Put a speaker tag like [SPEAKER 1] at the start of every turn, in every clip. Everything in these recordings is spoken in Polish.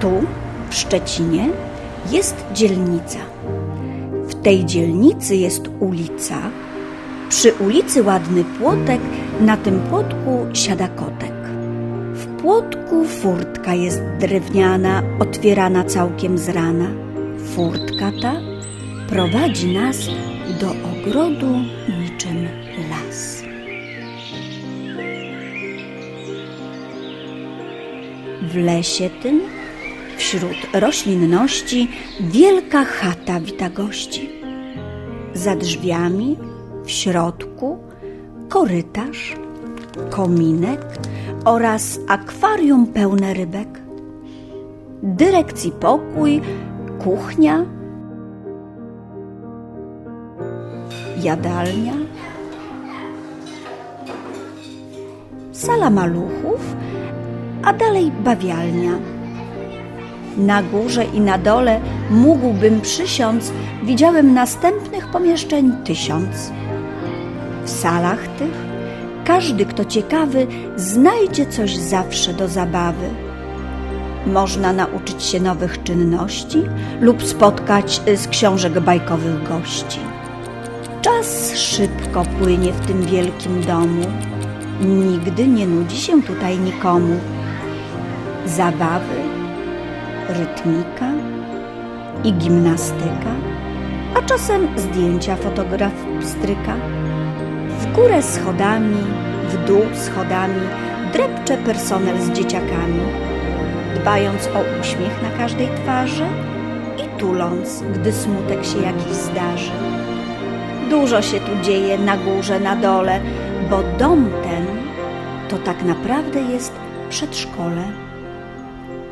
[SPEAKER 1] Tu, w Szczecinie, jest dzielnica. W tej dzielnicy jest ulica. Przy ulicy ładny płotek, na tym płotku siada kotek. W płotku furtka jest drewniana, otwierana całkiem z rana. Furtka ta prowadzi nas do ogrodu niczym las. W lesie tym, wśród roślinności, wielka chata wita gości. Za drzwiami, w środku, korytarz, kominek oraz akwarium pełne rybek. Dyrekcji pokój, kuchnia, jadalnia, sala maluchów, a dalej bawialnia. Na górze i na dole mógłbym przysiąc, widziałem następnych pomieszczeń tysiąc. W salach tych każdy, kto ciekawy, znajdzie coś zawsze do zabawy. Można nauczyć się nowych czynności lub spotkać z książek bajkowych gości. Czas szybko płynie w tym wielkim domu. Nigdy nie nudzi się tutaj nikomu. Zabawy, rytmika i gimnastyka, a czasem zdjęcia fotograf stryka. W górę schodami, w dół schodami drepcze personel z dzieciakami, dbając o uśmiech na każdej twarzy i tuląc, gdy smutek się jakiś zdarzy. Dużo się tu dzieje na górze, na dole, bo dom ten to tak naprawdę jest przedszkole.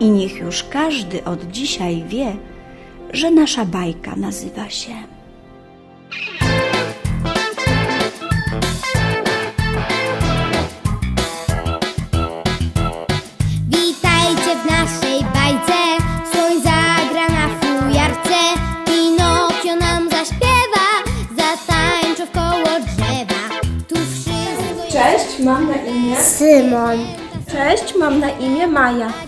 [SPEAKER 1] I niech już każdy od dzisiaj wie, że nasza bajka nazywa się.
[SPEAKER 2] Witajcie w naszej bajce, słoń zagra na fujarce, Pinokio nam zaśpiewa, zatańczy w koło drzewa. Tu wszystko jest
[SPEAKER 3] Cześć, mam na imię.
[SPEAKER 2] Szymon.
[SPEAKER 3] Cześć, mam na imię Maja.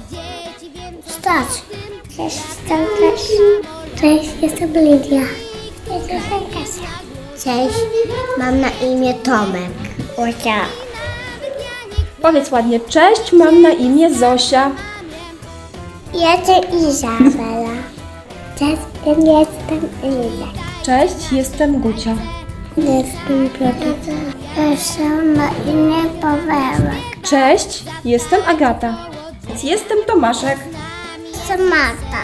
[SPEAKER 4] Cześć, jestem Kasia. Cześć, jestem Lidia. Jestem Kasia. Cześć, mam na imię Tomek. Ocia.
[SPEAKER 3] Powiedz ładnie, cześć, mam na imię Zosia.
[SPEAKER 4] Jestem Izabela. Cześć, jestem Lidia.
[SPEAKER 3] Cześć, jestem Gucia.
[SPEAKER 4] Jestem Piotr. Jestem na imię Pawełek.
[SPEAKER 3] Cześć, jestem Agata. Jestem Tomaszek.
[SPEAKER 4] Jestem Marta.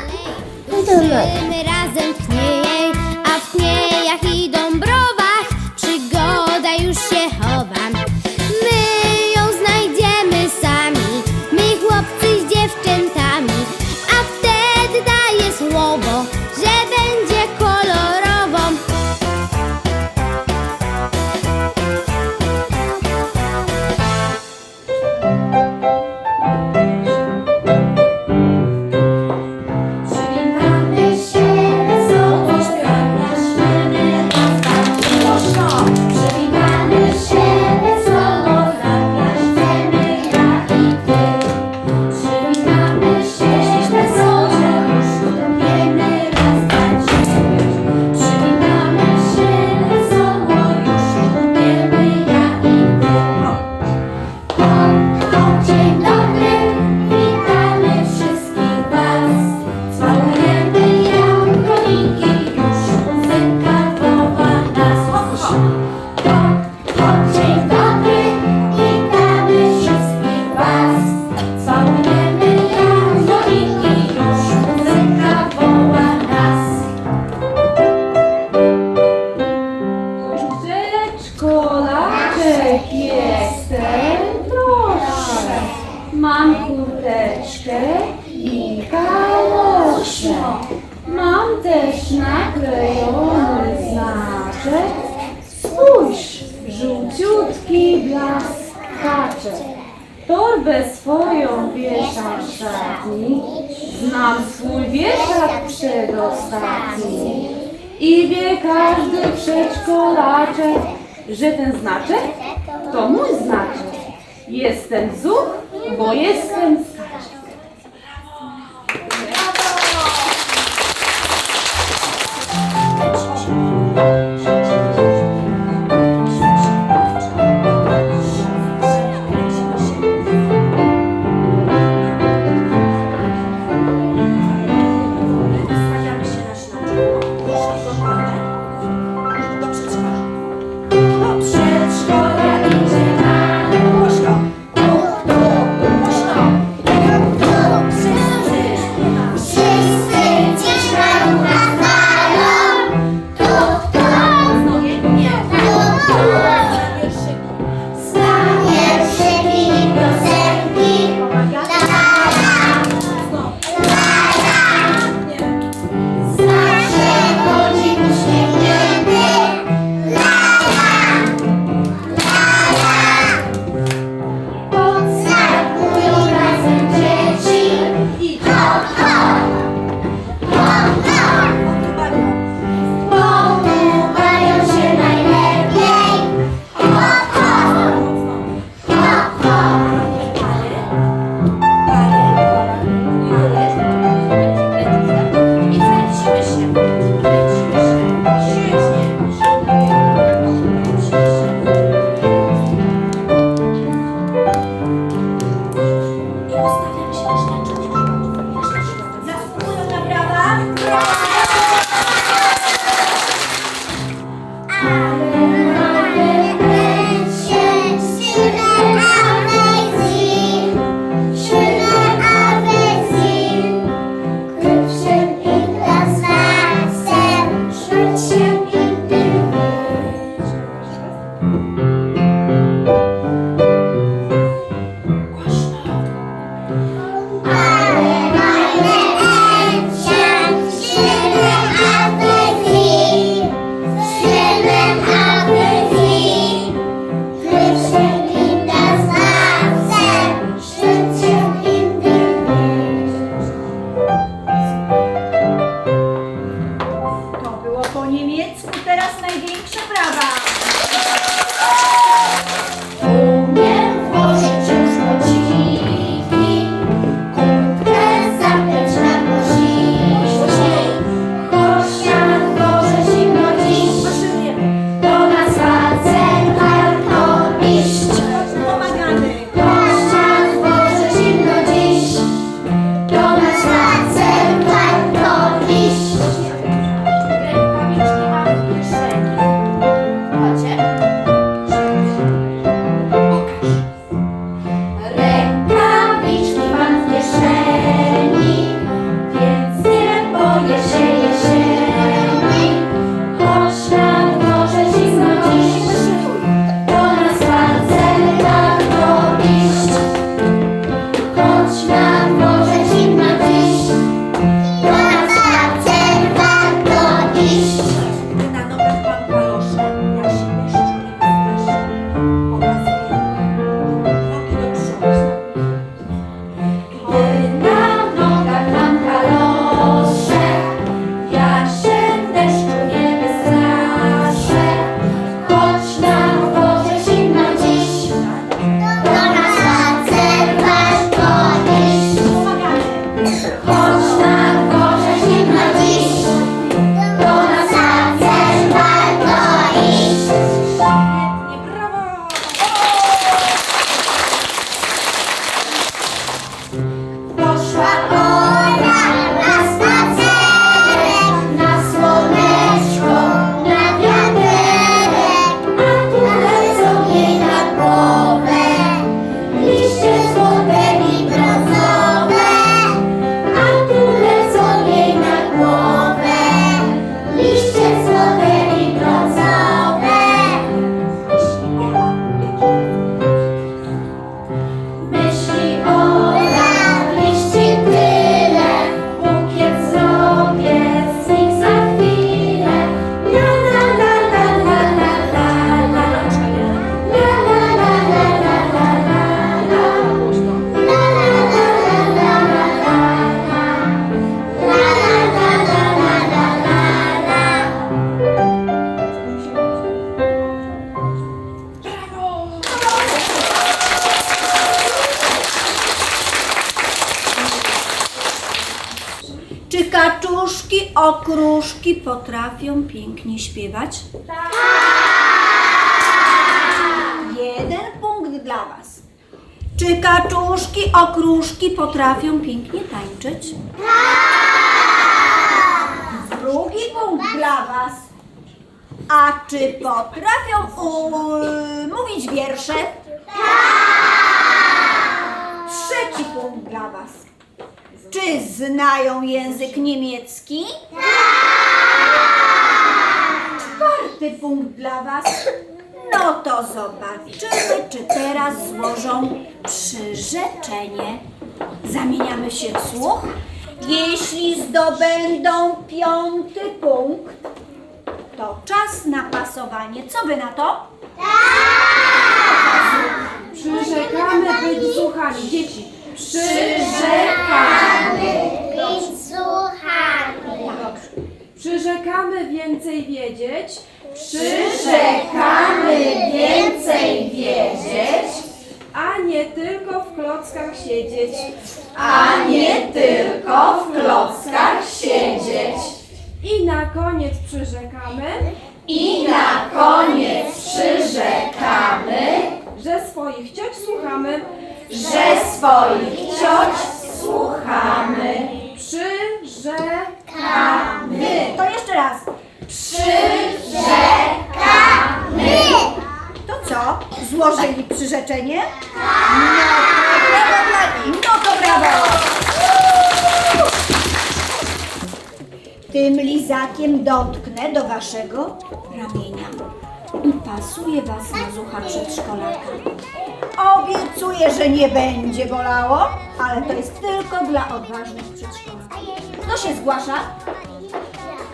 [SPEAKER 2] Idziemy razem w kniej, a w kniejach i dąbrowach
[SPEAKER 4] i
[SPEAKER 3] kalosze. Mam też naklejony znaczek. Spójrz, żółciutki blaskaczek. Torbę swoją wieszam w szatni. Znam swój wieszak przedostatni. I wie każdy przedszkolaczek, że ten znaczek to mój znaczek. Jestem zuch, bo jestem skaczek.
[SPEAKER 1] Okruszki potrafią pięknie śpiewać? Tak! Jeden punkt dla Was. Czy kaczuszki, okruszki potrafią pięknie tańczyć? Tak! Drugi punkt dla Was. A czy potrafią mówić wiersze? Tak! Trzeci punkt dla Was. Czy znają język niemiecki? Tak! Czwarty punkt dla Was. No to zobaczymy, czy teraz złożą przyrzeczenie. Zamieniamy się w słuch. Jeśli zdobędą piąty punkt, to czas na pasowanie. Co Wy na to?
[SPEAKER 3] Przyrzekamy być słuchani. Dzieci,
[SPEAKER 2] Być słuchany.
[SPEAKER 3] przyrzekamy więcej wiedzieć.
[SPEAKER 2] Przyrzekamy więcej wiedzieć,
[SPEAKER 3] A nie tylko w klockach siedzieć.
[SPEAKER 2] a nie tylko w klockach siedzieć.
[SPEAKER 3] I na koniec przyrzekamy,
[SPEAKER 2] I na koniec przyrzekamy,
[SPEAKER 3] że swoich cioć słuchamy.
[SPEAKER 2] Że swoich cioć słuchamy.
[SPEAKER 3] Przyrzekamy.
[SPEAKER 1] To jeszcze raz.
[SPEAKER 2] Przyrzekamy.
[SPEAKER 1] To co? Złożyli przyrzeczenie? No to dla nich. No to! Tym lizakiem dotknę do waszego ramienia. I pasuję was na zucha przedszkolaka. Obiecuję, że nie będzie bolało, ale to jest tylko dla odważnych przedszkolaków. Kto się zgłasza?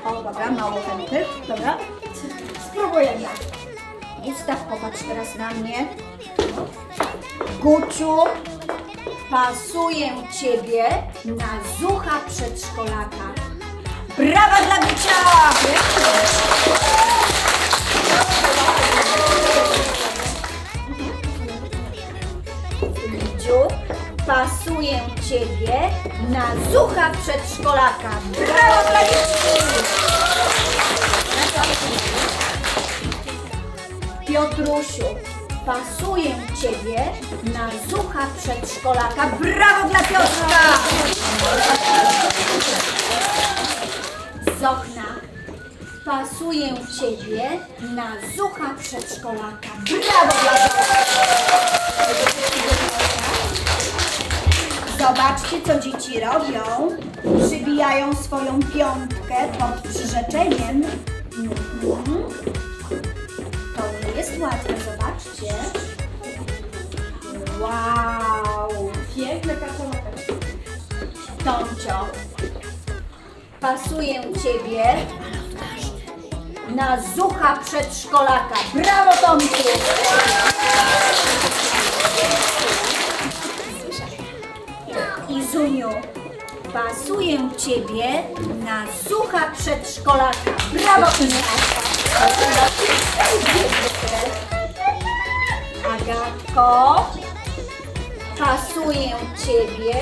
[SPEAKER 1] O, dobra, mało chętnych. Dobra. Spróbujemy. Gustaw, popatrz teraz na mnie. Guciu, pasuję Ciebie na zucha przedszkolaka. Brawa dla Gucia! Pasuję Ciebie na zucha przedszkolaka. Brawo dla dzieci! Piotrusiu, pasuję Ciebie na zucha przedszkolaka. Brawo dla Piotrka! Zochna, pasuję Ciebie na zucha przedszkolaka. Brawo dla Zochna! Zobaczcie, co dzieci robią. Przybijają swoją piątkę pod przyrzeczeniem. Mhm. To nie jest łatwe, zobaczcie. Wow!
[SPEAKER 3] Piękne kartonoteczki.
[SPEAKER 1] Tomcio, pasuję Ciebie na zucha przedszkolaka. Brawo, Tomciu! I Zuniu, pasuję Ciebie na zucha przedszkolaka. Brawo, Iniaska! Agatko, pasuję Ciebie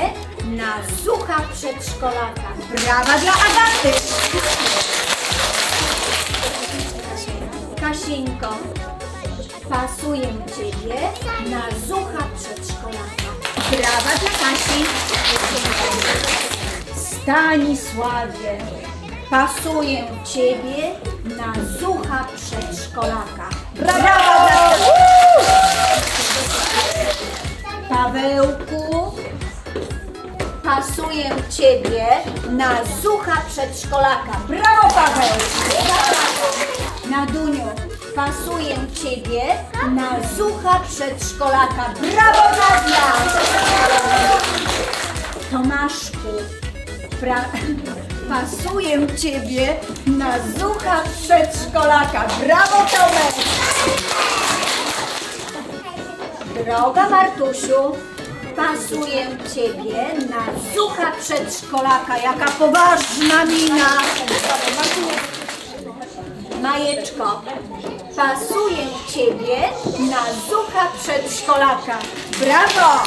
[SPEAKER 1] na zucha przedszkolaka. Brawa dla Agaty! Kasieńko, pasuję Ciebie na zucha przedszkolaka. Brawa dla Kasi! Stanisławie, pasuję Ciebie na zucha przedszkolaka. Brawa dla Pawełku, pasuję Ciebie na zucha przedszkolaka. Brawo Paweł! Naduniu, pasuję Ciebie na zucha przedszkolaka. Brawo Nadia! Tomaszku, pra... pasuję Ciebie na zucha przedszkolaka. Brawo Tomek! Droga Martusiu, pasuję Ciebie na zucha przedszkolaka. Jaka poważna mina. Majeczko, pasuję Ciebie na zucha przedszkolaka. Brawo!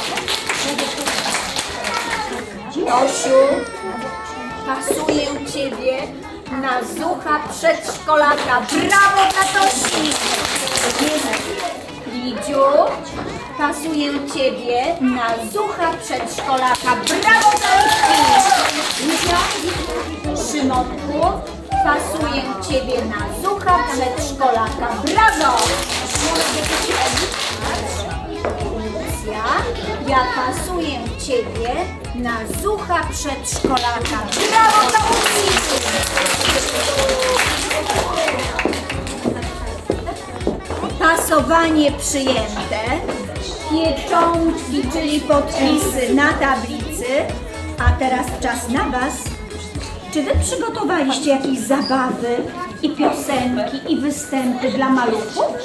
[SPEAKER 1] Tosiu, pasuję Ciebie na zucha przedszkolaka. Brawo dla Tosi! Lidziu, pasuję Ciebie na zucha przedszkolaka. Brawo Zaliki! Szymonku, pasuję Ciebie na zucha przedszkolaka. Brawo! Lucja, ja pasuję Ciebie na zucha przedszkolaka. Brawo Lucji! Pasowanie przyjęte. Pieczątki, czyli podpisy na tablicy. A teraz czas na Was. Czy Wy przygotowaliście jakieś zabawy i piosenki i występy dla maluchów?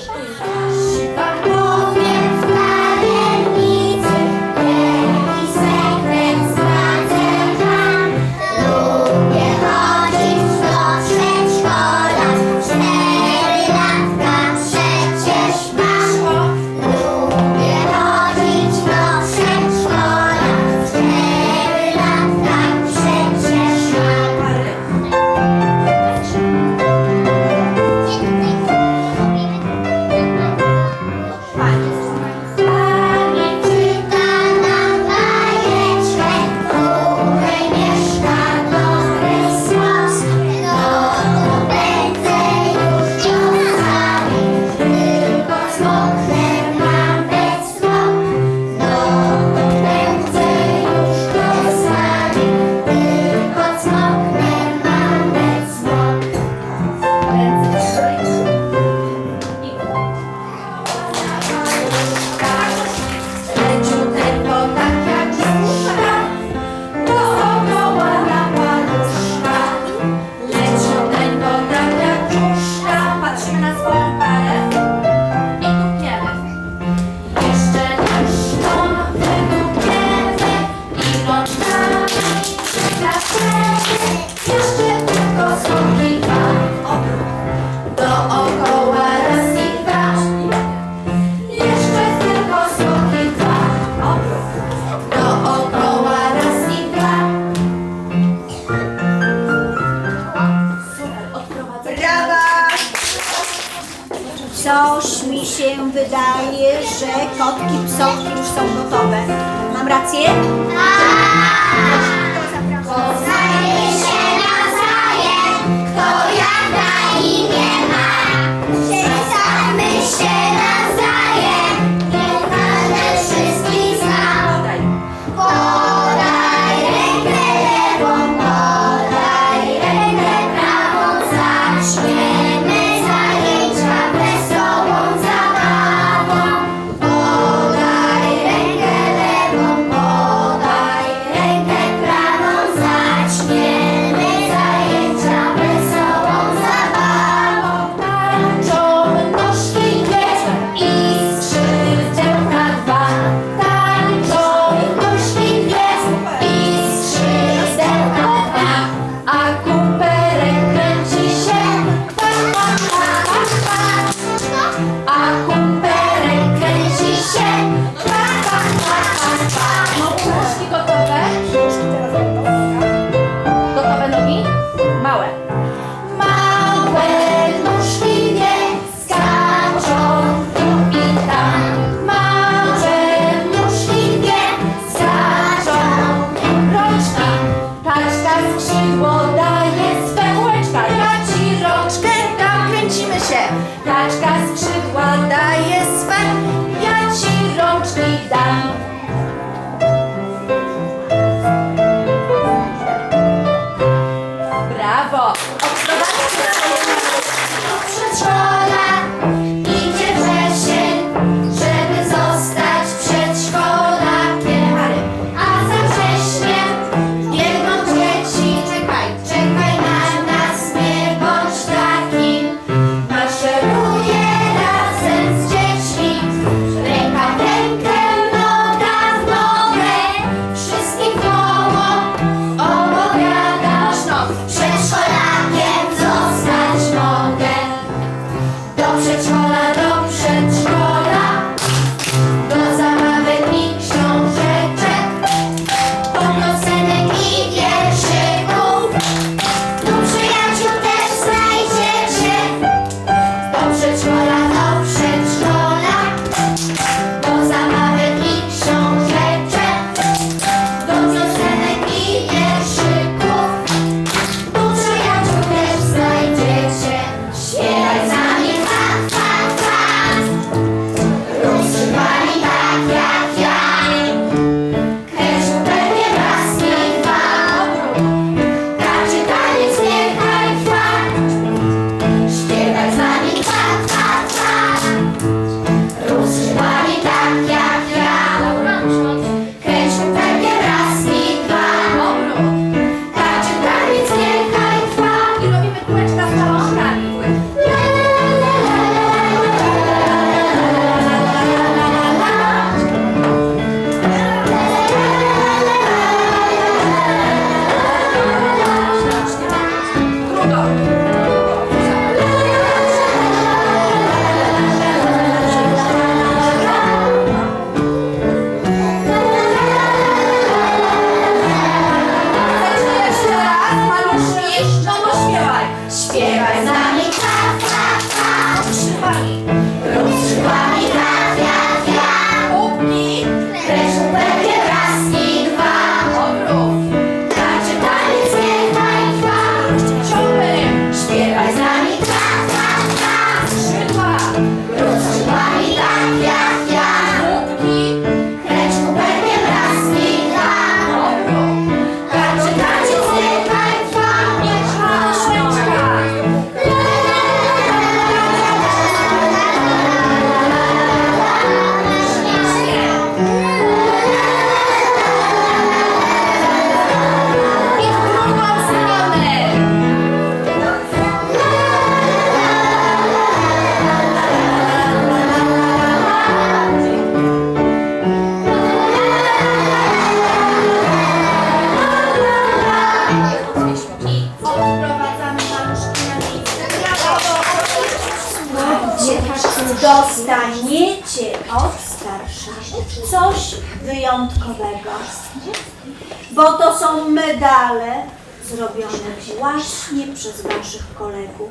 [SPEAKER 5] Właśnie przez waszych kolegów.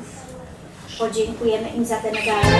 [SPEAKER 5] Podziękujemy im za te medale.